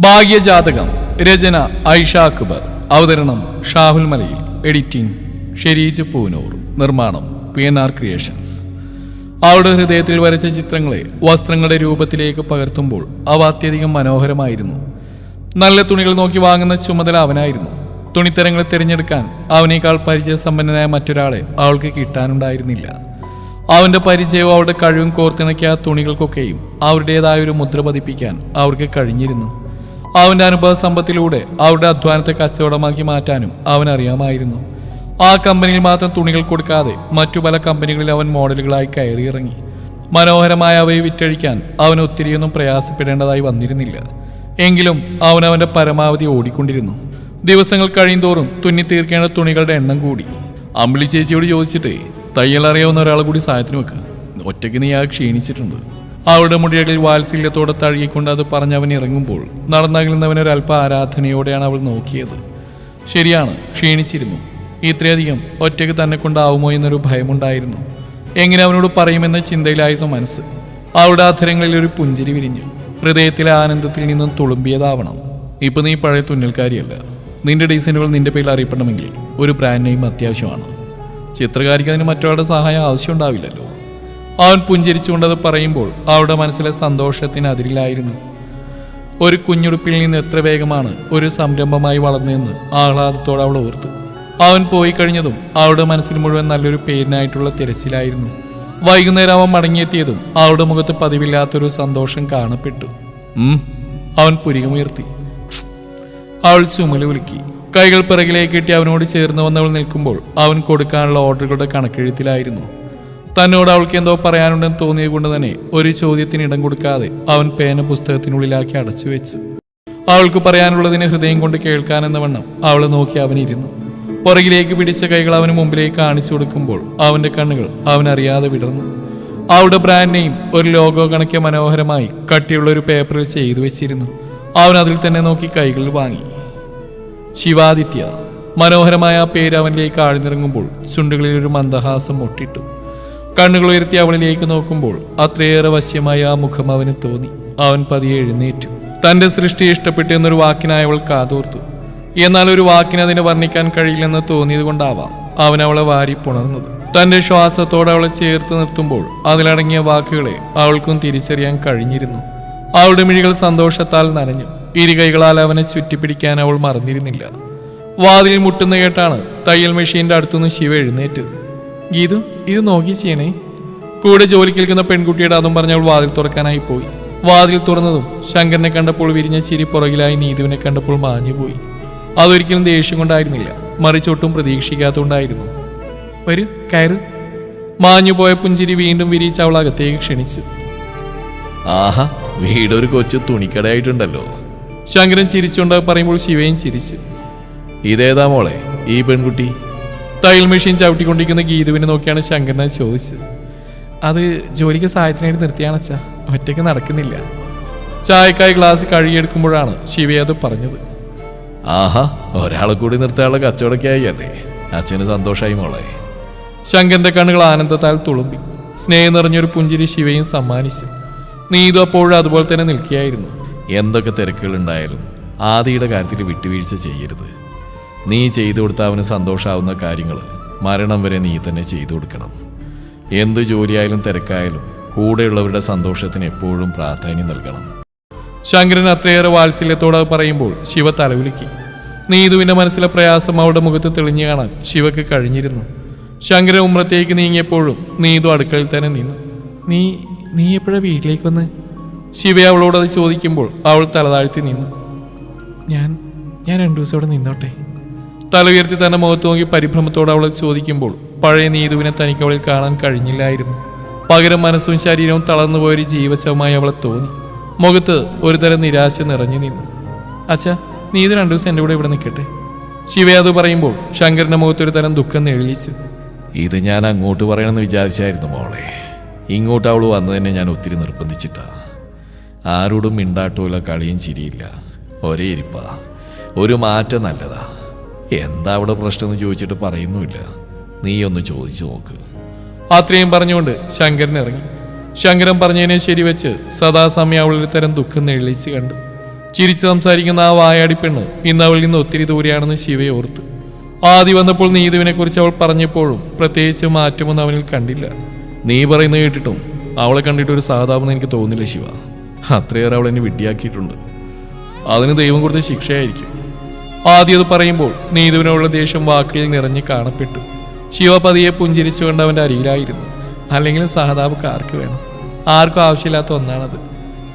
ഭാഗ്യജാതകം രചന ഐഷ അക്ബർ അവതരണം ഷാഹുൽ മലയിൽ എഡിറ്റിംഗ് ഷെരീജ് പൂനൂർ നിർമ്മാണം പി എൻ ആർ ക്രിയേഷൻസ്. അവളുടെ ഹൃദയത്തിൽ വരച്ച ചിത്രങ്ങളെ വസ്ത്രങ്ങളുടെ രൂപത്തിലേക്ക് പകർത്തുമ്പോൾ അവ അത്യധികം മനോഹരമായിരുന്നു. നല്ല തുണികൾ നോക്കി വാങ്ങുന്ന ചുമതല അവനായിരുന്നു. തുണിത്തരങ്ങളെ തിരഞ്ഞെടുക്കാൻ അവനേക്കാൾ പരിചയസമ്പന്നനായ മറ്റൊരാളെ അവൾക്ക് കിട്ടാനുണ്ടായിരുന്നില്ല. അവന്റെ പരിചയവും അവളുടെ കഴിവും കോർത്തിണക്കിയ തുണികൾക്കൊക്കെയും അവരുടേതായ ഒരു മുദ്ര പതിപ്പിക്കാൻ അവർക്ക് കഴിഞ്ഞിരുന്നു. അവന്റെ അനുഭവ സമ്പത്തിലൂടെ അവരുടെ അധ്വാനത്തെ കച്ചവടമാക്കി മാറ്റാനും അവൻ അറിയാമായിരുന്നു ആ കമ്പനിയിൽ മാത്രം തുണികൾ കൊടുക്കാതെ മറ്റു പല കമ്പനികളിൽ അവൻ മോഡലുകളായി കയറിയിറങ്ങി. മനോഹരമായ അവയെ വിറ്റഴിക്കാൻ അവൻ ഒത്തിരിയൊന്നും പ്രയാസപ്പെടേണ്ടതായി വന്നിരുന്നില്ല. എങ്കിലും അവൻ അവന്റെ പരമാവധി ഓടിക്കൊണ്ടിരുന്നു. ദിവസങ്ങൾ കഴിയുന്തോറും തുന്നി തീർക്കേണ്ട തുണികളുടെ എണ്ണം കൂടി. അമ്പിളി ചേച്ചിയോട് ചോദിച്ചിട്ട് തയ്യൽ അറിയാവുന്ന ഒരാളെ കൂടി സഹായത്തിന് വെക്ക്. ഒറ്റയ്ക്ക് നീ ആ ക്ഷീണിച്ചിട്ടുണ്ട്. അവളുടെ മുടികളിൽ വാത്സല്യത്തോടെ തഴുകിക്കൊണ്ട് അത് അവൻ ഇറങ്ങുമ്പോൾ നടന്നകലുന്നവനൊരൽപ്പ ആരാധനയോടെയാണ് അവൾ നോക്കിയത്. ശരിയാണ് ക്ഷീണിച്ചിരുന്നു. ഇത്രയധികം ഒറ്റയ്ക്ക് തന്നെ കൊണ്ടാവുമോ എന്നൊരു ഭയമുണ്ടായിരുന്നു. എങ്ങനെ അവനോട് പറയുമെന്ന ചിന്തയിലായിരുന്നു മനസ്സ്. അവളുടെ അധരങ്ങളിൽ ഒരു പുഞ്ചിരി വിരിഞ്ഞു. ഹൃദയത്തിലെ ആനന്ദത്തിൽ നിന്നും തുളുമ്പിയതാവണം. ഇപ്പൊ നീ പഴയ തുന്നൽക്കാരിയല്ല. നിന്റെ ഡിസൈനുകൾ നിന്റെ പേരിൽ അറിയപ്പെടണമെങ്കിൽ ഒരു ബ്രാൻഡ് നെയിം അത്യാവശ്യമാണ്. ചിത്രകാരിക്ക് അതിന് മറ്റൊരാളുടെ സഹായം ആവശ്യമുണ്ടാവില്ലല്ലോ. അവൻ പുഞ്ചിരിച്ചുകൊണ്ടത് പറയുമ്പോൾ അവളുടെ മനസ്സിലെ സന്തോഷത്തിന് അതിരിലായിരുന്നു. ഒരു കുഞ്ഞുടുപ്പിൽ നിന്ന് എത്ര വേഗമാണ് ഒരു സംരംഭമായി വളർന്നതെന്ന് ആഹ്ലാദത്തോടെ അവൾ ഓർത്തു. അവൻ പോയി കഴിഞ്ഞതും അവളുടെ മനസ്സിൽ മുഴുവൻ നല്ലൊരു പേരിനായിട്ടുള്ള തിരച്ചിലായിരുന്നു. വൈകുന്നേരം അവൻ മടങ്ങിയെത്തിയതും അവളുടെ മുഖത്ത് പതിവില്ലാത്തൊരു സന്തോഷം കാണപ്പെട്ടു. അവൻ പുരികമുയർത്തി. അവൾ ചുമൽ ഉലുക്കി കൈകൾ പിറകിലേക്ക് കെട്ടി അവനോട് ചേർന്ന് വന്നവൾ നിൽക്കുമ്പോൾ അവൻ കൊടുക്കാനുള്ള ഓർഡറുകളുടെ കണക്കെഴുത്തിലായിരുന്നു. തന്നോട് അവൾക്ക് എന്തോ പറയാനുണ്ടെന്ന് തോന്നിയത് കൊണ്ട് തന്നെ ഒരു ചോദ്യത്തിന് ഇടം കൊടുക്കാതെ അവൻ പേന പുസ്തകത്തിനുള്ളിലാക്കി അടച്ചു വെച്ചു. അവൾക്ക് പറയാനുള്ളതിനെ ഹൃദയം കൊണ്ട് കേൾക്കാനെന്ന വണ്ണം അവൾ നോക്കി അവനിരുന്നു. പുറകിലേക്ക് പിടിച്ച കൈകൾ അവന് മുമ്പിലേക്ക് കാണിച്ചു കൊടുക്കുമ്പോൾ അവന്റെ കണ്ണുകൾ അവനറിയാതെ വിടർന്നു. അവളുടെ ബ്രാൻഡ് നെയിം ഒരു ലോഗോ കണക്കെ മനോഹരമായി കട്ടിയുള്ള ഒരു പേപ്പറിൽ ചെയ്തു വെച്ചിരുന്നു. അവൻ അതിൽ തന്നെ നോക്കി കൈകൾ വാങ്ങി. ശിവാദിത്യ മനോഹരമായ ആ പേര് അവനിലേക്ക് ആഴ്ന്നിറങ്ങുമ്പോൾ ചുണ്ടുകളിൽ ഒരു മന്ദഹാസം മുട്ടിട്ടു. കണ്ണുകൾ ഉയർത്തി അവളിലേക്ക് നോക്കുമ്പോൾ അത്രയേറെ വശ്യമായ ആ മുഖം അവന് തോന്നി. അവൻ പതിയെ എഴുന്നേറ്റു. തന്റെ സൃഷ്ടി ഇഷ്ടപ്പെട്ടു എന്നൊരു വാക്കിനായി അവൾ കാതോർത്തു. എന്നാൽ ഒരു വാക്കിന് അതിനെ വർണിക്കാൻ കഴിയില്ലെന്ന് തോന്നിയത് കൊണ്ടാവാം അവൻ അവളെ വാരി പുണർന്നത്. തന്റെ ശ്വാസത്തോടെ അവളെ ചേർത്ത് നിർത്തുമ്പോൾ അതിലടങ്ങിയ വാക്കുകളെ അവൾക്കും തിരിച്ചറിയാൻ കഴിഞ്ഞിരുന്നു. അവളുടെ മിഴികൾ സന്തോഷത്താൽ നനഞ്ഞു. ഇരുകൈകളാൽ അവനെ ചുറ്റിപ്പിടിക്കാൻ അവൾ മറന്നിരുന്നില്ല. വാതിൽ മുട്ടുന്ന കേട്ടാണ് തയ്യൽ മെഷീന്റെ അടുത്തുനിന്ന് ശിവ എഴുന്നേറ്റത്. ഗീതു? ഇത് നോക്കി ചെയ്യണേ. കൂടെ ജോലിക്ക് നിൽക്കുന്ന പെൺകുട്ടിയുടെ അതും പറഞ്ഞ് അവൾ വാതിൽ തുറക്കാനായി പോയി. വാതിൽ തുറന്നതും ശങ്കരനെ കണ്ടപ്പോൾ വിരിഞ്ഞ ചിരി പുറകിലായി നീതുവിനെ കണ്ടപ്പോൾ മാഞ്ഞുപോയി അതൊരിക്കലും ദേഷ്യം കൊണ്ടായിരുന്നില്ല. മറിച്ചൊട്ടും പ്രതീക്ഷിക്കാത്തതുകൊണ്ടായിരുന്നു വരൂ കയറ്. മാഞ്ഞുപോയ പുഞ്ചിരി വീണ്ടും വിരിയിച്ച് അവൾ അകത്തേക്ക് ക്ഷണിച്ചു. ആഹാ വീടൊരു കൊച്ചു തുണിക്കടയായിട്ടുണ്ടല്ലോ. ശങ്കരൻ ചിരിച്ചുകൊണ്ട് പറയുമ്പോൾ ശിവയും ചിരിച്ചു. ഇതേതാ മോളെ ഈ പെൺകുട്ടി? തയ്യൽ മെഷീൻ ചവിട്ടിക്കൊണ്ടിരിക്കുന്ന ഗീതുവിനെ നോക്കിയാണ് ശങ്കരനെ ചോദിച്ചത്. അത് ജോലിക്ക് സഹായത്തിനായിട്ട് നിർത്തിയാണച്ചാ ഒറ്റയ്ക്ക് നടക്കുന്നില്ല. ചായക്കായി ഗ്ലാസ് കഴുകിയെടുക്കുമ്പോഴാണ് ശിവ അത് പറഞ്ഞത്. ആഹാ ഒരാളെ കൂടി നിർത്താനുള്ള കച്ചവടമൊക്കെ ആയി അല്ലേ അച്ഛന് സന്തോഷമായി മോളെ. ശങ്കരന്റെ കണ്ണുകൾ ആനന്ദത്താൽ തുളുമ്പി. സ്നേഹം നിറഞ്ഞൊരു പുഞ്ചിരി ശിവയും സമ്മാനിച്ചു. നീതു അപ്പോഴും അതുപോലെ തന്നെ നിൽക്കുകയായിരുന്നു. എന്തൊക്കെ തിരക്കുകളുണ്ടായാലും ആദിയുടെ കാര്യത്തിൽ വിട്ടുവീഴ്ച ചെയ്യരുത്. നീ ചെയ്തു കൊടുത്ത അവന് സന്തോഷാവുന്ന കാര്യങ്ങൾ മരണം വരെ നീ തന്നെ ചെയ്തു കൊടുക്കണം. എന്ത് ജോലിയായാലും തിരക്കായാലും കൂടെയുള്ളവരുടെ സന്തോഷത്തിന് എപ്പോഴും പ്രാധാന്യം നൽകണം. ശങ്കരൻ അത്രയേറെ വാത്സല്യത്തോടെ പറയുമ്പോൾ ശിവ തലവിളിക്കി നീതുവിന്റെ മനസ്സിലെ പ്രയാസം അവളുടെ മുഖത്ത് തെളിഞ്ഞു കാണാൻ ശിവക്ക് കഴിഞ്ഞിരുന്നു. ശങ്കര ഉമ്രത്തേക്ക് നീങ്ങിയപ്പോഴും നീതു അടുക്കളയിൽ തന്നെ നിന്നു. നീ നീ എപ്പോഴാ വീട്ടിലേക്ക് വന്ന്? ശിവ അവളോട് അത് ചോദിക്കുമ്പോൾ അവൾ തലതാഴ്ത്തി നിന്നു. ഞാൻ ഞാൻ രണ്ടു ദിവസം അവിടെ നിന്നോട്ടെ. തല ഉയർത്തി തന്റെ മുഖത്ത് നോക്കി പരിഭ്രമത്തോടെ അവളെ ചോദിക്കുമ്പോൾ പഴയ നീതുവിനെ തനിക്ക് അവളിൽ കാണാൻ കഴിഞ്ഞില്ലായിരുന്നു. പകരം മനസ്സും ശരീരവും തളർന്നു പോയൊരു ജീവശവമായി അവളെ തോന്നി. മുഖത്ത് ഒരുതരം നിരാശ നിറഞ്ഞു നിന്നു. അച്ഛാ നീ ഇത് രണ്ടു ദിവസം എന്റെ കൂടെ ഇവിടെ നിൽക്കട്ടെ. ശിവ അത് പറയുമ്പോൾ ശങ്കരന്റെ മുഖത്ത് ഒരു തരം ദുഃഖം നെഴിച്ചു ഇത് ഞാൻ അങ്ങോട്ട് പറയണമെന്ന് വിചാരിച്ചായിരുന്നു മോളെ. ഇങ്ങോട്ട് അവൾ വന്നു തന്നെ ഞാൻ ഒത്തിരി നിർബന്ധിച്ചിട്ടാ. ആരോടും മിണ്ടാട്ടമില്ല കളിയും ചിരിയില്ല. ഒരേ ഇരിപ്പാ. ഒരു മാറ്റം നല്ലതാ. എന്താ അവിടെ പ്രശ്നം എന്ന് ചോദിച്ചിട്ട് പറയുന്നുമില്ല. നീ ഒന്ന് ചോദിച്ചു നോക്ക്. അത്രയും പറഞ്ഞുകൊണ്ട് ശങ്കരൻ ഇറങ്ങി. ശങ്കരൻ പറഞ്ഞതിനെ ശരിവെച്ച് സദാസമയം അവളിൽ തരം ദുഃഖം നെളിച്ച് കണ്ടു. ചിരിച്ചു സംസാരിക്കുന്ന ആ വായാടി പെണ്ണ് ഇന്ന് അവളിൽ നിന്ന് ഒത്തിരി ദൂരെയാണെന്ന് ശിവയെ ഓർത്തു. ആദ്യം വന്നപ്പോൾ നീതുവിനെ കുറിച്ച് അവൾ പറഞ്ഞപ്പോഴും പ്രത്യേകിച്ച് മാറ്റമൊന്നും അവനിൽ കണ്ടില്ല. നീ പറയുന്നത് കേട്ടിട്ടും അവളെ കണ്ടിട്ട് ഒരു സാധാപെന്ന് എനിക്ക് തോന്നില്ല ശിവ. അത്രയേറെ അവൾ എന്നെ അതിന് ദൈവം കൊടുത്ത ശിക്ഷയായിരിക്കും. ആദ്യം അത് പറയുമ്പോൾ നീതുവിനോടുള്ള ദേഷ്യം വാക്കിൽ നിറഞ്ഞ് കാണപ്പെട്ടു. ശിവ പതിയെ പുഞ്ചിരിച്ചുകൊണ്ട് അവന്റെ അരിയിലായിരുന്നു അല്ലെങ്കിൽ സഹതാപക്ക് ആർക്ക് വേണം. ആർക്കും ആവശ്യമില്ലാത്ത ഒന്നാണത്.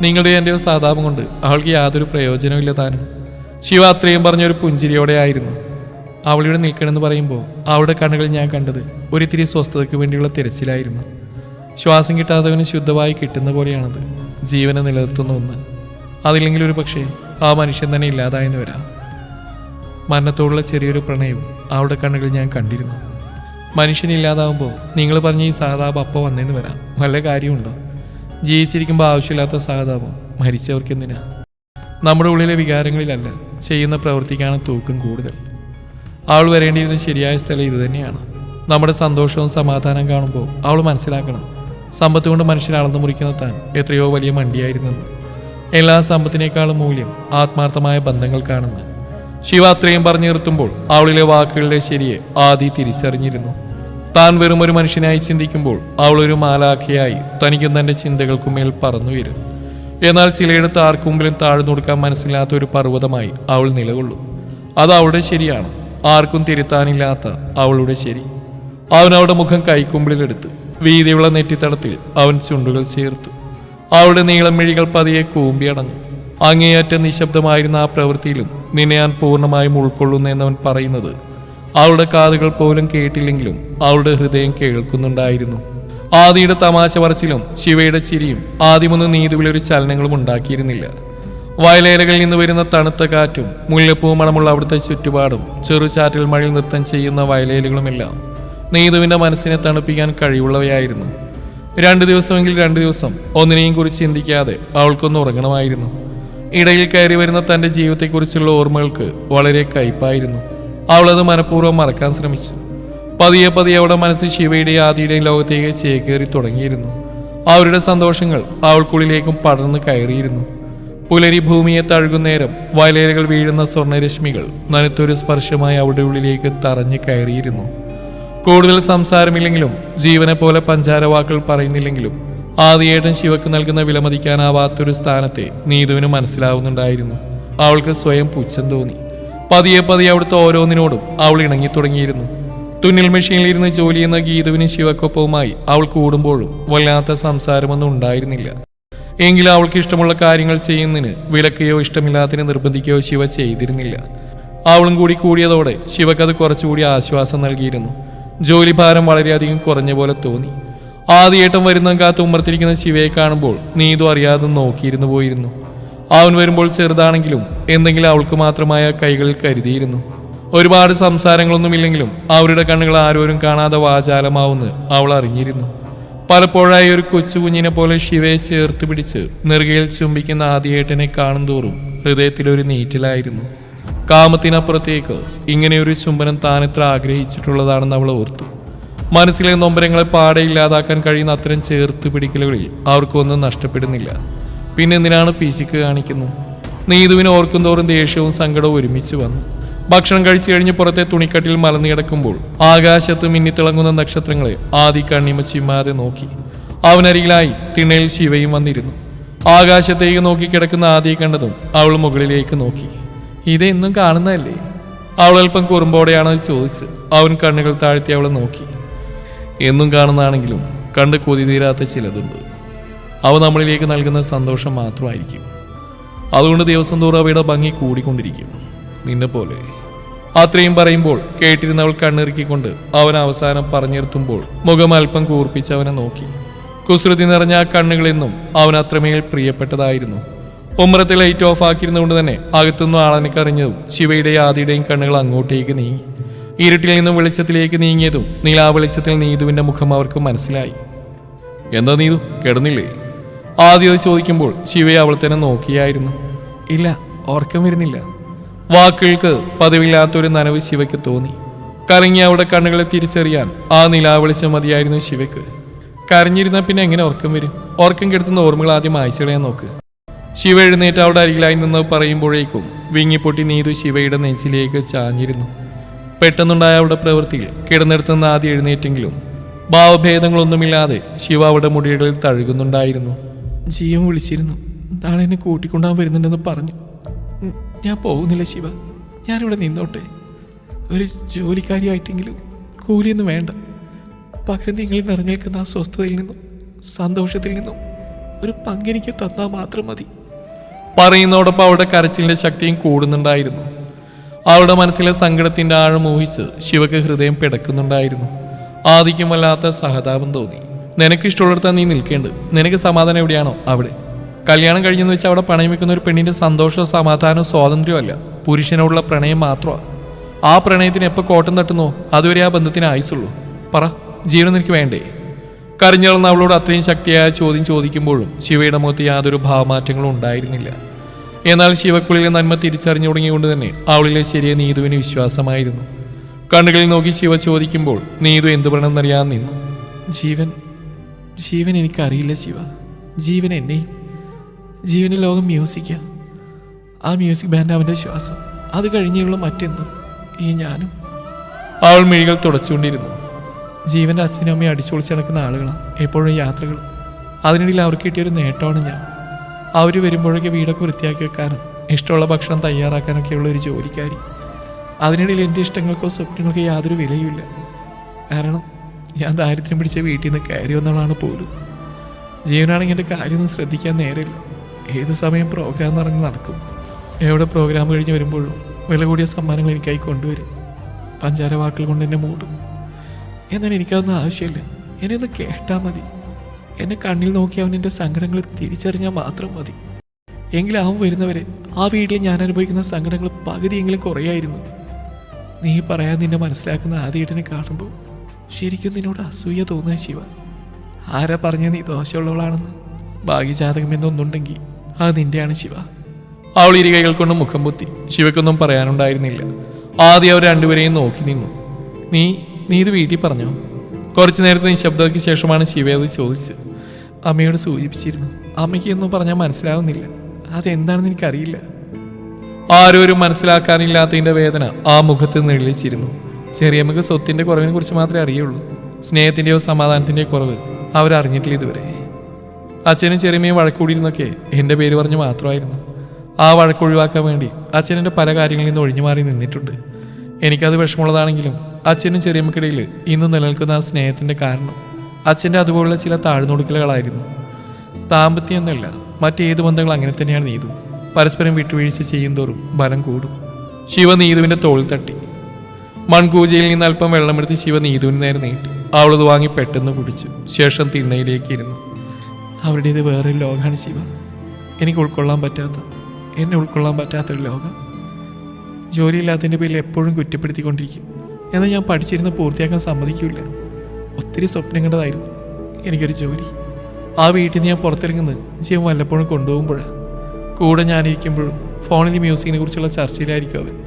നിങ്ങളുടെ എന്റെയോ സഹതാപം കൊണ്ട് അവൾക്ക് യാതൊരു പ്രയോജനമില്ല താനും. ശിവ അത്രയും പറഞ്ഞൊരു പുഞ്ചിരിയോടെ ആയിരുന്നു. അവളിവിടെ നിൽക്കണമെന്ന് പറയുമ്പോൾ അവളുടെ കണ്ണുകളിൽ ഞാൻ കണ്ടത് ഒരിത്തിരി സ്വസ്ഥതയ്ക്ക് വേണ്ടിയുള്ള തിരച്ചിലായിരുന്നു. ശ്വാസം കിട്ടാത്തവന് ശുദ്ധമായി കിട്ടുന്ന പോലെയാണത് ജീവനെ നിലനിർത്തുന്ന ഒന്ന്. അതില്ലെങ്കിൽ ഒരു പക്ഷേ ആ മനുഷ്യൻ തന്നെ ഇല്ലാതായെന്ന് വരാം. മരണത്തോടുള്ള ചെറിയൊരു പ്രണയവും അവളുടെ കണ്ണുകളിൽ ഞാൻ കണ്ടിരുന്നു. മനുഷ്യനില്ലാതാവുമ്പോൾ നിങ്ങൾ പറഞ്ഞ ഈ സഹതാപം അപ്പോൾ വന്നേന്ന് വരാം. നല്ല കാര്യമുണ്ടോ? ജീവിച്ചിരിക്കുമ്പോൾ ആവശ്യമില്ലാത്ത സഹതാപം മരിച്ചവർക്ക് എന്തിനാ? നമ്മുടെ ഉള്ളിലെ വികാരങ്ങളിലല്ല ചെയ്യുന്ന പ്രവൃത്തിക്കാണ് തൂക്കം കൂടുതൽ. അവൾ വരേണ്ടിയിരുന്ന ശരിയായ സ്ഥലം ഇതുതന്നെയാണ് നമ്മുടെ സന്തോഷവും സമാധാനം കാണുമ്പോൾ അവൾ മനസ്സിലാക്കണം സമ്പത്ത് കൊണ്ട് മനുഷ്യനെ അളന്നു മുറിക്കുന്ന താൻ എത്രയോ വലിയ മണ്ടിയായിരുന്നെന്ന്. എല്ലാ സമ്പത്തിനേക്കാളും മൂല്യം ആത്മാർത്ഥമായ ബന്ധങ്ങൾക്കാണെന്ന് ശിവ അത്രയും പറഞ്ഞു നിർത്തുമ്പോൾ അവളിലെ വാക്കുകളുടെ ശരിയെ ആദി തിരിച്ചറിഞ്ഞിരുന്നു. താൻ വെറും ഒരു മനുഷ്യനായി ചിന്തിക്കുമ്പോൾ അവൾ ഒരു മാലാഖയായി തനിക്കും തന്റെ ചിന്തകൾക്കുമേൽ പറന്നു വരും. എന്നാൽ ചിലയിടത്ത് ആർക്കും മുമ്പിലും താഴ്ന്നു കൊടുക്കാൻ മനസ്സിലാത്ത ഒരു പർവതമായി അവൾ നിലകൊള്ളും. അത് അവളുടെ ശരിയാണ്. ആർക്കും തിരുത്താനില്ലാത്ത അവളുടെ ശരി. അവൻ അവളുടെ മുഖം കൈക്കുമ്പിളിലെടുത്ത് വീതിയുള്ള നെറ്റിത്തടത്തിൽ അവൻ ചുണ്ടുകൾ ചേർത്തു. അവളുടെ നീളം മിഴികൾ പതിയെ കൂമ്പിയടഞ്ഞു. അങ്ങേയറ്റം നിശബ്ദമായിരുന്ന ആ പ്രവൃത്തിയിലും നിന്നെ ഞാൻ പൂർണമായും ഉൾക്കൊള്ളുന്നു എന്നവൻ പറയുന്നത്. അവളുടെ കാതുകൾ പോലും കേട്ടില്ലെങ്കിലും അവളുടെ ഹൃദയം കേൾക്കുന്നുണ്ടായിരുന്നു. ആദിയുടെ തമാശ പറച്ചിലും ശിവയുടെ ചിരിയും ആദ്യമൊന്നും നീതുവിലൊരു ചലനങ്ങളും ഉണ്ടാക്കിയിരുന്നില്ല. വയലേലകളിൽ നിന്ന് വരുന്ന തണുത്ത കാറ്റും മുല്ലപ്പൂ മണമുള്ള അവിടുത്തെ ചുറ്റുപാടും ചെറുചാറ്റിൽ മഴയിൽ നൃത്തം ചെയ്യുന്ന വയലേലുകളുമെല്ലാം നീതുവിന്റെ മനസ്സിനെ തണുപ്പിക്കാൻ കഴിവുള്ളവയായിരുന്നു. രണ്ട് ദിവസമെങ്കിൽ രണ്ട് ദിവസം ഒന്നിനെയും കുറിച്ച് ചിന്തിക്കാതെ അവൾക്കൊന്ന് ഉറങ്ങണമായിരുന്നു. ഇടയിൽ കയറി വരുന്ന തന്റെ ജീവിതത്തെക്കുറിച്ചുള്ള ഓർമ്മകൾക്ക് വളരെ കയ്പായിരുന്നു. അവളത് മനഃപൂർവം മറക്കാൻ ശ്രമിച്ചു. പതിയെ പതിയെ അവളുടെ മനസ്സ് ശിവയുടെയും ആദിയുടെയും ലോകത്തേക്ക് ചേക്കേറി തുടങ്ങിയിരുന്നു. അവരുടെ സന്തോഷങ്ങൾ അവൾക്കുള്ളിലേക്കും പടർന്നു കയറിയിരുന്നു. പുലരി ഭൂമിയെ തഴുകുന്നേരം വയലേലകൾ വീഴുന്ന സ്വർണരശ്മികൾ നനുത്തൊരു സ്പർശമായി അവളുടെ ഉള്ളിലേക്ക് തറഞ്ഞു കയറിയിരുന്നു. കൂടുതൽ സംസാരമില്ലെങ്കിലും ജീവനെ പോലെ പഞ്ചാരവാക്കൾ പറയുന്നില്ലെങ്കിലും ആദിയേട്ടൻ ശിവക്ക് നൽകുന്ന വിലമതിക്കാനാവാത്തൊരു സ്ഥാനത്തെ നീതുവിന് മനസ്സിലാവുന്നുണ്ടായിരുന്നു. അവൾക്ക് സ്വയം പുച്ഛം തോന്നി. പതിയെ പതിയെ അവിടുത്തെ ഓരോന്നിനോടും അവൾ ഇണങ്ങി തുടങ്ങിയിരുന്നു. തുന്നിൽ മെഷീനിൽ ഇരുന്ന് ജോലി ചെയ്യുന്ന ഗീതുവിനും ശിവക്കൊപ്പവുമായി അവൾ കൂടുമ്പോഴും വല്ലാത്ത സംസാരമൊന്നും ഉണ്ടായിരുന്നില്ല. എങ്കിലും അവൾക്ക് ഇഷ്ടമുള്ള കാര്യങ്ങൾ ചെയ്യുന്നതിന് വിലക്കുകയോ ഇഷ്ടമില്ലാത്തതിന് നിർബന്ധിക്കുകയോ ശിവ ചെയ്തിരുന്നില്ല. അവളും കൂടി കൂടിയതോടെ ശിവക്കത് കുറച്ചുകൂടി ആശ്വാസം നൽകിയിരുന്നു. ജോലിഭാരം വളരെയധികം കുറഞ്ഞ പോലെ തോന്നി. ആദ്യേട്ടം വരുന്ന കാത്ത് ഉമ്മർത്തിരിക്കുന്ന ശിവയെ കാണുമ്പോൾ നീതു അറിയാതെ നോക്കിയിരുന്നു പോയിരുന്നു. അവൻ വരുമ്പോൾ ചെറുതാണെങ്കിലും എന്തെങ്കിലും അവൾക്ക് മാത്രമായ കൈകളിൽ കരുതിയിരുന്നു. ഒരുപാട് സംസാരങ്ങളൊന്നുമില്ലെങ്കിലും അവരുടെ കണ്ണുകൾ ആരോരും കാണാതെ വാചാലമാവുന്ന് അവൾ അറിഞ്ഞിരുന്നു. പലപ്പോഴായി ഒരു കൊച്ചു കുഞ്ഞിനെ പോലെ ശിവയെ ചേർത്ത് പിടിച്ച് നെറുകയിൽ ചുംബിക്കുന്ന ആദ്യേട്ടനെ കാണും തോറും ഹൃദയത്തിലൊരു നീറ്റിലായിരുന്നു. കാമത്തിനപ്പുറത്തേക്ക് ഇങ്ങനെയൊരു ചുംബനം താൻ എത്ര ആഗ്രഹിച്ചിട്ടുള്ളതാണെന്ന് അവൾ ഓർത്തു. മനസ്സിലെ നൊമ്പരങ്ങളെ പാടെ ഇല്ലാതാക്കാൻ കഴിയുന്ന അത്തരം ചേർത്ത് പിടിക്കലുകളിൽ അവർക്കൊന്നും നഷ്ടപ്പെടുന്നില്ല. പിന്നെ എന്തിനാണ് പിശിക്ക് കാണിക്കുന്നത്? നീതുവിനെ ഓർക്കുന്തോറും ദേഷ്യവും സങ്കടവും ഒരുമിച്ച് വന്നു. ഭക്ഷണം കഴിച്ചു കഴിഞ്ഞ് പുറത്തെ തുണിക്കട്ടിൽ മലന്നു കിടക്കുമ്പോൾ ആകാശത്ത് മിന്നിത്തിളങ്ങുന്ന നക്ഷത്രങ്ങളെ ആദി കണ്ണിമ ചിമ്മാതെ നോക്കി. അവനരികിലായി തിണയിൽ ശിവയും വന്നിരുന്നു. ആകാശത്തേക്ക് നോക്കി കിടക്കുന്ന ആദിയെ കണ്ടതും അവൾ മുകളിലേക്ക് നോക്കി. ഇതെന്നും കാണുന്നതല്ലേ? അവൾ അല്പം ചോദിച്ച് അവൻ കണ്ണുകൾ താഴ്ത്തി അവളെ നോക്കി. എന്നും കാണുന്നതാണെങ്കിലും കണ്ട് കൊതി തീരാത്ത ചിലതുണ്ട്. അവ നമ്മളിലേക്ക് നൽകുന്ന സന്തോഷം മാത്രമായിരിക്കും. അതുകൊണ്ട് ദിവസം തോറും അവയുടെ ഭംഗി കൂടിക്കൊണ്ടിരിക്കും. നിന്നെ പോലെ. അത്രയും പറയുമ്പോൾ കേട്ടിരുന്നവൾ കണ്ണിറുക്കിക്കൊണ്ട് അവൻ അവസാനം പറഞ്ഞിരുത്തുമ്പോൾ മുഖം അല്പം കൂർപ്പിച്ച് അവനെ നോക്കി. കുസൃതി നിറഞ്ഞ ആ കണ്ണുകളെന്നും അവൻ അത്രമേൽ പ്രിയപ്പെട്ടതായിരുന്നു. ഉമ്മറത്തെ ലൈറ്റ് ഓഫ് ആക്കിയിരുന്നുകൊണ്ട് തന്നെ അകത്തുനിന്നും ആളനക്കറിഞ്ഞതും ശിവയുടെയും ആദിയുടെയും കണ്ണുകൾ അങ്ങോട്ടേക്ക് നീങ്ങി. ഇരുട്ടിൽ നിന്നും വെളിച്ചത്തിലേക്ക് നീങ്ങിയതും നീലാ വെളിച്ചത്തിൽ നീതുവിന്റെ മുഖം അവർക്ക് മനസ്സിലായി. എന്താ നീതു? കിടന്നില്ലേ? ആദ്യം ചോദിക്കുമ്പോൾ ശിവയെ അവൾ തന്നെ നോക്കിയായിരുന്നു. ഇല്ല ഓർക്കം വരുന്നില്ല. വാക്കുകൾക്ക് പതിവില്ലാത്തൊരു നനവ് ശിവയ്ക്ക് തോന്നി. കറങ്ങി അവിടെ കണ്ണുകളെ തിരിച്ചറിയാൻ ആ നിലാവിളിച്ച മതിയായിരുന്നു ശിവയ്ക്ക്. കരഞ്ഞിരുന്ന പിന്നെ എങ്ങനെ ഉറക്കം വരും? ഉറക്കം കെടുത്തുന്ന ഓർമ്മകൾ ആദ്യം അയച്ചിടയാൻ നോക്ക്. ശിവ എഴുന്നേറ്റ് അവിടെ അരികിലായി നിന്ന് പറയുമ്പോഴേക്കും വിങ്ങിപ്പൊട്ടി നീതു ശിവയുടെ നെഞ്ചിലേക്ക് ചാഞ്ഞിരുന്നു. പെട്ടെന്നുണ്ടായ അവളുടെ പ്രവൃത്തിയിൽ കിടന്നിടത്തുനിന്ന് ആദ്യം എഴുന്നേറ്റെങ്കിലും ഭാവഭേദങ്ങളൊന്നുമില്ലാതെ ശിവ അവിടെ മുടികളിൽ തഴുകുന്നുണ്ടായിരുന്നു. ജീവൻ വിളിച്ചിരുന്നു. നാളെ എന്നെ കൂട്ടിക്കൊണ്ടാൻ വരുന്നുണ്ടെന്ന് പറഞ്ഞു. ഞാൻ പോകുന്നില്ല ശിവ. ഞാനിവിടെ നിന്നോട്ടെ. ഒരു ജോലിക്കാരിയായിട്ടെങ്കിലും കൂലിയൊന്നും വേണ്ട. പകരം നിങ്ങളിൽ നിറഞ്ഞേൽക്കുന്ന ആ സ്വസ്ഥതയിൽ നിന്നും സന്തോഷത്തിൽ നിന്നും ഒരു പങ്കെനിക്ക് തന്നാൽ മാത്രം മതി. പറയുന്നതോടൊപ്പം അവളുടെ കരച്ചിലിന്റെ ശക്തിയും കൂടുന്നുണ്ടായിരുന്നു. അവളുടെ മനസ്സിലെ സങ്കടത്തിന്റെ ആഴം ഊഹിച്ച് ശിവക്ക് ഹൃദയം പിടക്കുന്നുണ്ടായിരുന്നു. ആദിക്കും വല്ലാത്ത സഹതാപം തോന്നി. നിനക്ക് ഇഷ്ടമുള്ളിടത്താ നീ നിൽക്കേണ്ടത് നിനക്ക് സമാധാനം എവിടെയാണോ? അവിടെ. കല്യാണം കഴിഞ്ഞെന്ന് വെച്ചാൽ അവിടെ പണയം വെക്കുന്ന ഒരു പെണ്ണിന്റെ സന്തോഷവും സമാധാനവും സ്വാതന്ത്ര്യമല്ല പുരുഷനോടുള്ള പ്രണയം മാത്രമാണ് ആ പ്രണയത്തിന് എപ്പോൾ കോട്ടം തട്ടുന്നോ? അതുവരെ ആ ബന്ധത്തിന് ആയുസുള്ളൂ പറ. ജീവൻ നിനക്ക് വേണ്ടേ? കരഞ്ഞളന്ന് അവളോട് അത്രയും ശക്തിയായ ചോദ്യം ചോദിക്കുമ്പോഴും ശിവയുടെ മുഖത്ത് യാതൊരു ഭാവമാറ്റങ്ങളും ഉണ്ടായിരുന്നില്ല. എന്നാൽ ശിവക്കുളിലെ നന്മ തിരിച്ചറിഞ്ഞു തുടങ്ങിയുകൊണ്ട് തന്നെ അവളിലെ ശരിയെ നീതുവിന് വിശ്വാസമായിരുന്നു. കണ്ണുകളിൽ നോക്കി ശിവ ചോദിക്കുമ്പോൾ നീതു എന്തു പറയണമെന്നറിയാൻ നിന്നു. ജീവൻ ജീവൻ എനിക്കറിയില്ല ശിവ. ജീവൻ എന്നെയും ജീവന് ലോകം മ്യൂസിക്കാ. ആ മ്യൂസിക് ബാൻഡ് അവന്റെ ശ്വാസം. അത് കഴിഞ്ഞുള്ള മറ്റെന്തും? ഈ ഞാനും. അവൾ മിഴികൾ തുടച്ചുകൊണ്ടിരുന്നു. ജീവന്റെ അച്ഛനും അമ്മയും അടിച്ചുപൊളിച്ച് നടക്കുന്ന ആളുകളാണ് എപ്പോഴും യാത്രകൾ. അതിനിടയിൽ അവർക്ക് കിട്ടിയൊരു നേട്ടമാണ് ഞാൻ. അവർ വരുമ്പോഴൊക്കെ വീടൊക്കെ വൃത്തിയാക്കി വെക്കാനും ഇഷ്ടമുള്ള ഭക്ഷണം തയ്യാറാക്കാനൊക്കെയുള്ള ഒരു ജോലിക്കാരി. അതിനിടയിൽ എന്റെ ഇഷ്ടങ്ങൾക്കോ സ്വപ്നങ്ങൾക്കോ യാതൊരു വിലയുമില്ല. കാരണം ഞാൻ ദാരിദ്ര്യം പിടിച്ച വീട്ടിൽ നിന്ന് കയറി വന്നവളാണ് പോലും. ജീവനാണെങ്കിൽ എന്റെ കാര്യമൊന്നും ശ്രദ്ധിക്കാൻ നേരമില്ല. ഏത് സമയം പ്രോഗ്രാം നിറഞ്ഞ് നടക്കും. എവിടെ പ്രോഗ്രാം കഴിഞ്ഞ് വരുമ്പോഴും വില കൂടിയ സമ്മാനങ്ങൾ എനിക്കായി കൊണ്ടുവരും. പഞ്ചാര വാക്കുകൾ കൊണ്ട് എന്നെ മൂടും. എന്നാൽ എനിക്കതൊന്നും ആവശ്യമില്ല. എന്നെ ഒന്ന് കേട്ടാൽ മതി. എന്നെ കണ്ണിൽ നോക്കി അവൻ എന്റെ സങ്കടങ്ങൾ തിരിച്ചറിഞ്ഞാൽ മാത്രം മതി. എങ്കിലും അവൻ വരുന്നവരെ ആ വീട്ടിൽ ഞാൻ അനുഭവിക്കുന്ന സങ്കടങ്ങൾ പകുതിയെങ്കിലും കുറയായിരുന്നു. നീ പറയാൻ നിന്നെ മനസ്സിലാക്കുന്ന ആദ്യേട്ടനെ കാണുമ്പോൾ ശരിക്കും നിന്നോട് അസൂയ തോന്നുക ശിവ. ആരാ പറഞ്ഞ നീ ദോഷമുള്ളവളാണെന്ന്? ഭാഗ്യജാതകം എന്നൊന്നുണ്ടെങ്കിൽ അത് നിന്റെയാണ് ശിവ. അവൾ ഇരു കൈകൾ കൊണ്ട് മുഖം പൊത്തി ശിവക്കൊന്നും പറയാനുണ്ടായിരുന്നില്ല. ആദ്യം അവർ രണ്ടുപേരെയും നോക്കി നിന്നു. നീ നീ ഇത് വീട്ടിൽ പറഞ്ഞോ? കുറച്ചു നേരത്തെ നിശബ്ദതയ്ക്ക് ശേഷമാണ് ശിവ അത് ചോദിച്ചത്. അമ്മയോട് സൂചിപ്പിച്ചിരുന്നു. അമ്മയ്ക്ക് ഒന്നും പറഞ്ഞാൽ മനസ്സിലാവുന്നില്ല. അതെന്താണെന്ന് എനിക്കറിയില്ല. ആരോരും മനസ്സിലാക്കാനില്ലാത്തതിന്റെ വേദന ആ മുഖത്ത് നിഴലിച്ചിരുന്നു ചെറിയമ്മക്ക് സ്വത്തിന്റെ കുറവിനെ കുറിച്ച് മാത്രമേ അറിയുള്ളൂ. സ്നേഹത്തിന്റെയോ സമാധാനത്തിന്റെയോ കുറവ് അവരറിഞ്ഞിട്ടില്ല ഇതുവരെ. അച്ഛനും ചെറിയമ്മയും വഴക്കൂടിയിരുന്നൊക്കെ എന്റെ പേര് പറഞ്ഞ് മാത്രമായിരുന്നു. ആ വഴക്കൊഴിവാക്കാൻ വേണ്ടി അച്ഛൻ എന്റെ പല കാര്യങ്ങളിൽ നിന്ന് ഒഴിഞ്ഞു മാറി നിന്നിട്ടുണ്ട്. എനിക്കത് വിഷമമുള്ളതാണെങ്കിലും അച്ഛനും ചെറിയമ്മക്കിടയിൽ ഇന്ന് നിലനിൽക്കുന്ന ആ സ്നേഹത്തിന്റെ കാരണം അച്ഛന്റെ അതുപോലുള്ള ചില താഴ്ന്നൊടുക്കലുകളായിരുന്നു. ദാമ്പത്യം എന്നല്ല മറ്റേത് ബന്ധങ്ങൾ അങ്ങനെ തന്നെയാണ് നീതു. പരസ്പരം വിട്ടുവീഴ്ച ചെയ്യുന്തോറും ബലം കൂടും. ശിവ നീതുവിന്റെ തോളിൽ തട്ടി. മൺകൂജയിൽ നിന്ന് അല്പം വെള്ളമെടുത്ത് ശിവ നീതുവിന് നേരെ നീട്ടി. അവളത് വാങ്ങി പെട്ടെന്ന് കുടിച്ചു ശേഷം തിണ്ണയിലേക്ക് ഇരുന്നു അവരുടേത് വേറൊരു ലോകമാണ് ശിവ. എനിക്ക് ഉൾക്കൊള്ളാൻ പറ്റാത്ത എന്നെ ഉൾക്കൊള്ളാൻ പറ്റാത്തൊരു ലോകം. ജോലിയില്ലാത്തതിന്റെ പേരിൽ എപ്പോഴും കുറ്റപ്പെടുത്തിക്കൊണ്ടിരിക്കും. എന്നാൽ ഞാൻ പഠിച്ചിരുന്ന പൂർത്തിയാക്കാൻ സമ്മതിക്കില്ല. ഒത്തിരി സ്വപ്നം കണ്ടതായിരുന്നു എനിക്കൊരു ജോലി. ആ വീട്ടിൽ നിന്ന് ഞാൻ പുറത്തിറങ്ങുന്നത് ജീവൻ വല്ലപ്പോഴും കൊണ്ടുപോകുമ്പോഴാണ് കൂടെ ഞാനിരിക്കുമ്പോഴും ഫോണിൽ മ്യൂസിക്കിനെ കുറിച്ചുള്ള ചർച്ചയിലായിരിക്കും അവൻ.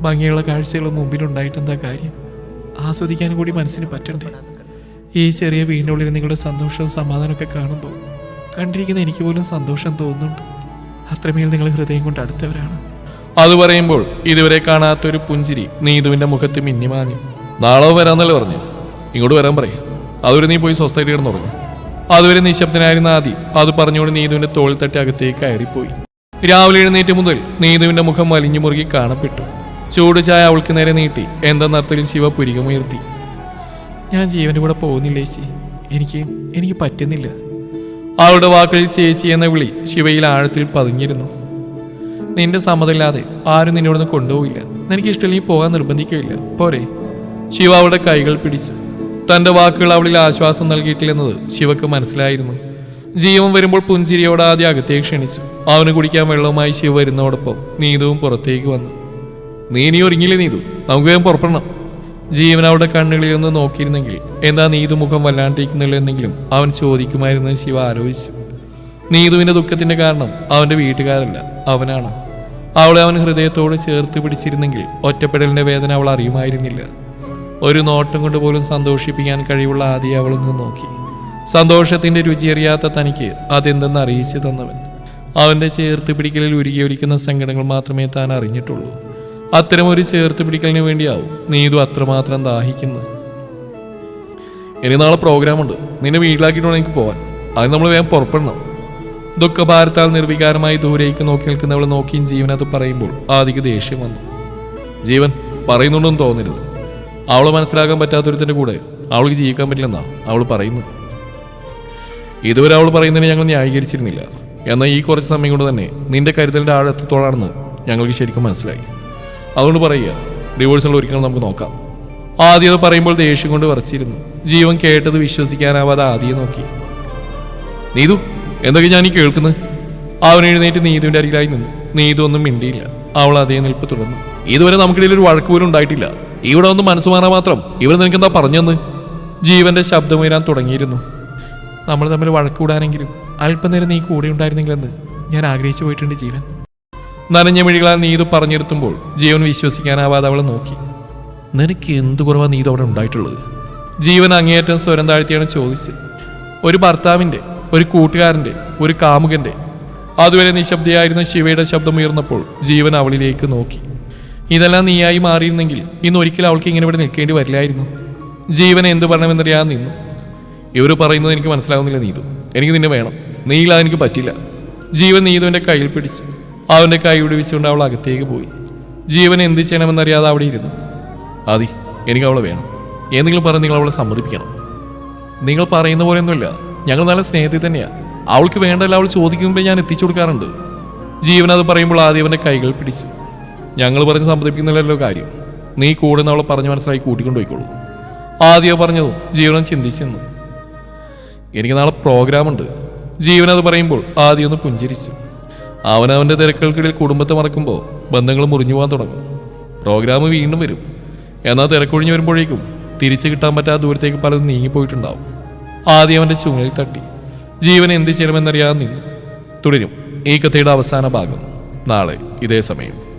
ഭംഗിയുള്ള കാഴ്ചകൾ മുമ്പിലുണ്ടായിട്ടെന്താ കാര്യം? ആസ്വദിക്കാൻ കൂടി മനസ്സിന് പറ്റണ്ടേ? ഈ ചെറിയ വീടിനുള്ളിൽ നിങ്ങളുടെ സന്തോഷവും സമാധാനമൊക്കെ കാണുമ്പോൾ കണ്ടിരിക്കുന്ന എനിക്ക് പോലും സന്തോഷം തോന്നുന്നുണ്ട്. അത്രമേൽ നിങ്ങൾ ഹൃദയം കൊണ്ട് അടുത്തവരാണ്. അത് പറയുമ്പോൾ ഇതുവരെ കാണാത്തൊരു പുഞ്ചിരി നീതുവിന്റെ മുഖത്ത് മിന്നിമാഞ്ഞു നാളെ വരാന്നല്ലേ പറഞ്ഞു? ഇങ്ങോട്ട് വരാൻ പറയും. അതുവരെ നീ പോയി സ്വസ്ഥമായിട്ട് കിടന്നുറങ്ങും അതുവരെ നിശബ്ദനായിരുന്ന ആദി അത് പറഞ്ഞുകൊണ്ട് നീതുവിന്റെ തോളിൽ തട്ടി അകത്തേക്ക് കയറിപ്പോയി. രാവിലെ എഴുന്നേറ്റ് മുതൽ നീതുവിന്റെ മുഖം വലിഞ്ഞു മുറുകി കാണപ്പെട്ടു. ചൂട് ചായ അവൾക്ക് നേരെ നീട്ടി. എന്തെന്നർത്ഥത്തിൽ ശിവ പുരികമുയർത്തി. ഞാൻ ജീവന്റെ കൂടെ പോകുന്നില്ലേ ചേച്ചി? എനിക്ക് എനിക്ക് പറ്റുന്നില്ല. അവളുടെ വാക്കിൽ ചേച്ചി എന്ന വിളി ശിവയിൽ ആഴത്തിൽ പതിഞ്ഞിരുന്നു. നിന്റെ സമ്മതമില്ലാതെ ആരും നിന്നോടൊന്ന് കൊണ്ടുപോയില്ല നീ പോകാൻ നിർബന്ധിക്കുകയില്ല. പോരെ. ശിവ അവളുടെ കൈകൾ പിടിച്ചു തന്റെ വാക്കുകൾ അവളിൽ ആശ്വാസം നൽകിയിട്ടില്ലെന്നത് ശിവക്ക് മനസ്സിലായിരുന്നു. ജീവൻ വരുമ്പോൾ പുഞ്ചിരിയോടെ ആദ്യം അകത്തേക്ക് ക്ഷണിച്ചു. അവന് കുടിക്കാൻ വെള്ളവുമായി ശിവ വരുന്നതോടൊപ്പം നീതുവും പുറത്തേക്ക് വന്നു. നീ ഇനി ഒരുങ്ങില്ലേ നീതു? നമുക്ക് വേഗം പുറപ്പെടണം. ജീവൻ അവളുടെ കണ്ണുകളിൽ ഒന്ന് നോക്കിയിരുന്നെങ്കിൽ എന്താ നീതു മുഖം വല്ലാണ്ടിരിക്കുന്നില്ല എന്നെങ്കിലും അവൻ ചോദിക്കുമായിരുന്നു ശിവ ആലോചിച്ചു. നീതുവിന്റെ ദുഃഖത്തിന്റെ കാരണം അവന്റെ വീട്ടുകാരല്ല അവനാണ്. അവളെ അവൻ ഹൃദയത്തോട് ചേർത്ത് പിടിച്ചിരുന്നെങ്കിൽ ഒറ്റപ്പെടലിന്റെ വേദന അവൾ അറിയുമായിരുന്നില്ല. ഒരു നോട്ടം കൊണ്ട് പോലും സന്തോഷിപ്പിക്കാൻ കഴിവുള്ള ആദ്യം അവളൊന്ന് നോക്കി. സന്തോഷത്തിന്റെ രുചിയറിയാത്ത തനിക്ക് അതെന്തെന്ന് അറിയിച്ചു തന്നവൻ. അവന്റെ ചേർത്ത് പിടിക്കലിൽ ഉരുകി ഒലിക്കുന്ന സങ്കടങ്ങൾ മാത്രമേ താൻ അറിഞ്ഞിട്ടുള്ളൂ. അത്തരം ഒരു ചേർത്ത് പിടിക്കലിന് വേണ്ടിയാവും നീതു അത്രമാത്രം ദാഹിക്കുന്നു ഇനി നാളെ പ്രോഗ്രാമുണ്ട്. നിന്നെ വീട്ടിലാക്കിയിട്ട് എനിക്ക് പോവാൻ. അത് നമ്മൾ വേഗം പുറപ്പെടണം. ദുഃഖഭാരത്താൽ നിർവികാരമായി ദൂരേക്ക് നോക്കി നിൽക്കുന്നവൾ നോക്കിയും ജീവൻ അത് പറയുമ്പോൾ ആദിക്ക് ദേഷ്യം വന്നു. ജീവൻ പറയുന്നുണ്ടെന്ന് തോന്നരുത്. അവൾ മനസ്സിലാക്കാൻ പറ്റാത്തൊരുത്തിന്റെ കൂടെ അവൾക്ക് ജീവിക്കാൻ പറ്റില്ലെന്നാ അവൾ പറയുന്നു ഇതുവരെ അവൾ പറയുന്നതിനെ ഞങ്ങൾ ന്യായീകരിച്ചിരുന്നില്ല. എന്നാൽ ഈ കുറച്ച് സമയം കൊണ്ട് തന്നെ നിന്റെ കരുതലിന്റെ ആഴത്തോളാണെന്ന് ഞങ്ങൾക്ക് ശരിക്കും മനസ്സിലായി. അതുകൊണ്ട് പറയുക ഡിവോഴ്സുകൾ ഒരിക്കലും നമുക്ക് നോക്കാം. ആദ്യം അത് പറയുമ്പോൾ ദേഷ്യം കൊണ്ട് വരച്ചിരുന്നു ജീവൻ കേട്ടത് വിശ്വസിക്കാനാവാതെ ആദ്യം നോക്കി. നീതു എന്തൊക്കെ ഞാൻ ഈ കേൾക്കുന്നത്? അവൻ എഴുന്നേറ്റ് നീതുവിന്റെ അരികിലായി നിന്നു. നീതു ഒന്നും മിണ്ടിയില്ല. അവൾ അതേ നിൽപ്പ് തുടർന്നു. ഇതുവരെ നമുക്കിടയിൽ ഒരു വഴക്ക് പോലും ഉണ്ടായിട്ടില്ല. ഇവിടെ ഒന്ന് മനസ്സ് മാറാൻ മാത്രം ഇവർ നിനക്ക് എന്താ പറഞ്ഞെന്ന്? ജീവന്റെ ശബ്ദമുയരാൻ തുടങ്ങിയിരുന്നു. നമ്മൾ തമ്മിൽ വഴക്ക് കൂടാനെങ്കിലും അല്പനേരം നീ കൂടെ ഉണ്ടായിരുന്നെങ്കിലെന്ന് ഞാൻ ആഗ്രഹിച്ചു പോയിട്ടുണ്ട് ജീവൻ. നനഞ്ഞ മിഴികളാൽ നീതു പറഞ്ഞിരുത്തുമ്പോൾ ജീവൻ വിശ്വസിക്കാനാവാതെ അവളെ നോക്കി. നിനക്ക് എന്ത് കുറവാ നീതു അവിടെ ഉണ്ടായിട്ടുള്ളത്? ജീവൻ അങ്ങേയറ്റം സ്വരം താഴ്ത്തിയാണ് ചോദിച്ചത്. ഒരു ഭർത്താവിന്റെ ഒരു കൂട്ടുകാരന്റെ ഒരു കാമുകന്റെ. അതുവരെ നിശബ്ദയായിരുന്ന ശിവയുടെ ശബ്ദം ഉയർന്നപ്പോൾ ജീവൻ അവളിലേക്ക് നോക്കി. ഇതെല്ലാം നീയായി മാറിയിരുന്നെങ്കിൽ ഇന്ന് ഒരിക്കലും അവൾക്ക് ഇങ്ങനെ ഇവിടെ നിൽക്കേണ്ടി വരില്ലായിരുന്നു. ജീവൻ എന്ത് പറയണമെന്നറിയാൻ നിന്നു. ഇവർ പറയുന്നത് എനിക്ക് മനസ്സിലാവുന്നില്ല നീതു. എനിക്ക് നിന്നെ വേണം. നീയില്ലാതെ എനിക്ക് പറ്റില്ല. ജീവൻ നീതുവിന്റെ കയ്യിൽ പിടിച്ചു അവന്റെ കൈ വിടുവിച്ചുകൊണ്ട് അവൾ അകത്തേക്ക് പോയി. ജീവൻ എന്ത് ചെയ്യണമെന്നറിയാതെ അവിടെ ഇരുന്നു. ആദി എനിക്ക് അവളെ വേണം. എന്തെങ്കിലും പറഞ്ഞ് നിങ്ങൾ അവളെ സമ്മതിപ്പിക്കണം. നിങ്ങൾ പറയുന്ന പോലെയൊന്നുമില്ല. ഞങ്ങൾ നല്ല സ്നേഹത്തിൽ തന്നെയാണ് അവൾക്ക് വേണ്ടല്ല അവൾ ചോദിക്കുമ്പോൾ ഞാൻ എത്തിച്ചു കൊടുക്കാറുണ്ട്. ജീവൻ അത് പറയുമ്പോൾ ആദ്യം അവന്റെ കൈകൾ പിടിച്ചു. ഞങ്ങൾ പറഞ്ഞ് സമ്മതിപ്പിക്കുന്നില്ലല്ലോ കാര്യം. നീ കൂടെ അവളെ പറഞ്ഞ് മനസ്സിലാക്കി കൂട്ടിക്കൊണ്ടുപോയിക്കോളൂ ആദ്യം പറഞ്ഞതും ജീവനം ചിന്തിച്ചെന്നു എനിക്ക് നാളെ പ്രോഗ്രാമുണ്ട് ജീവൻ അത് പറയുമ്പോൾ ആദ്യം ഒന്ന് പുഞ്ചിരിച്ചു. അവനവന്റെ തിരക്കുകൾക്കിടയിൽ കുടുംബത്തെ മറക്കുമ്പോൾ ബന്ധങ്ങൾ മുറിഞ്ഞു പോകാൻ തുടങ്ങും. പ്രോഗ്രാം വീണ്ടും വരും. എന്നാൽ തിരക്കൊഴിഞ്ഞു വരുമ്പോഴേക്കും തിരിച്ചു കിട്ടാൻ പറ്റാത്ത ദൂരത്തേക്ക് പലതും നീങ്ങിപ്പോയിട്ടുണ്ടാവും. ആദ്യം അവന്റെ ചുമലിൽ തട്ടി. ജീവൻ എന്ത് ചെയ്യണമെന്നറിയാതെ നിന്നു. തുടരും. ഈ കഥയുടെ അവസാന ഭാഗം. നാളെ ഇതേ സമയം.